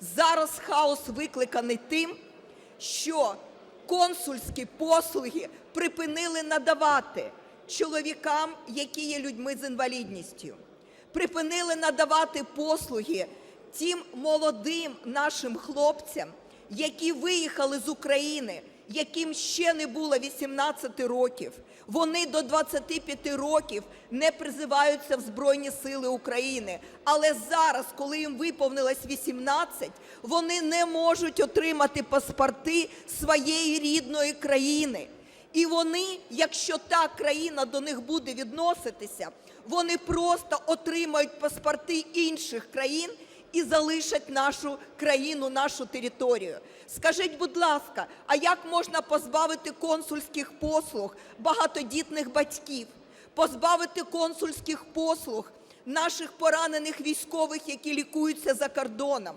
Зараз хаос викликаний тим, що консульські послуги припинили надавати чоловікам, які є людьми з інвалідністю, припинили надавати послуги тим молодим нашим хлопцям, які виїхали з України, яким ще не було 18 років. Вони до 25 років не призиваються в Збройні Сили України. Але зараз, коли їм виповнилось 18, вони не можуть отримати паспорти своєї рідної країни. І вони, якщо та країна до них буде відноситися, вони просто отримають паспорти інших країн і залишать нашу країну, нашу територію. Скажіть, будь ласка, а як можна позбавити консульських послуг багатодітних батьків, позбавити консульських послуг наших поранених військових, які лікуються за кордоном?